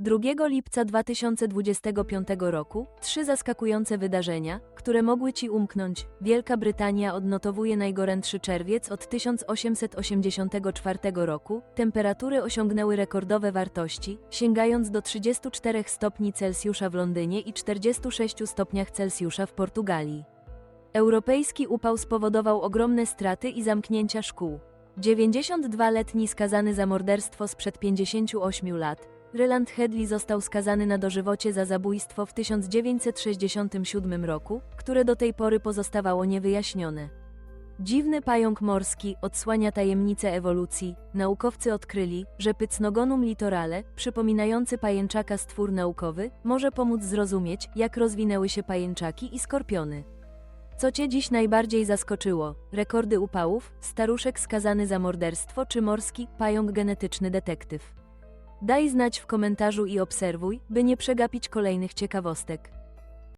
2 lipca 2025 roku trzy zaskakujące wydarzenia, które mogły ci umknąć. Wielka Brytania odnotowuje najgorętszy czerwiec od 1884 roku. Temperatury osiągnęły rekordowe wartości, sięgając do 34 stopni Celsjusza w Londynie i 46 stopniach Celsjusza w Portugalii. Europejski upał spowodował ogromne straty i zamknięcia szkół. 92-letni skazany za morderstwo sprzed 58 lat, Ryland Headley został skazany na dożywocie za zabójstwo w 1967 roku, które do tej pory pozostawało niewyjaśnione. Dziwny pająk morski odsłania tajemnicę ewolucji. Naukowcy odkryli, że Pycnogonum litorale, przypominający pajęczaka stwór naukowy, może pomóc zrozumieć, jak rozwinęły się pajęczaki i skorpiony. Co Cię dziś najbardziej zaskoczyło? Rekordy upałów, staruszek skazany za morderstwo czy morski pająk genetyczny detektyw? Daj znać w komentarzu i obserwuj, by nie przegapić kolejnych ciekawostek.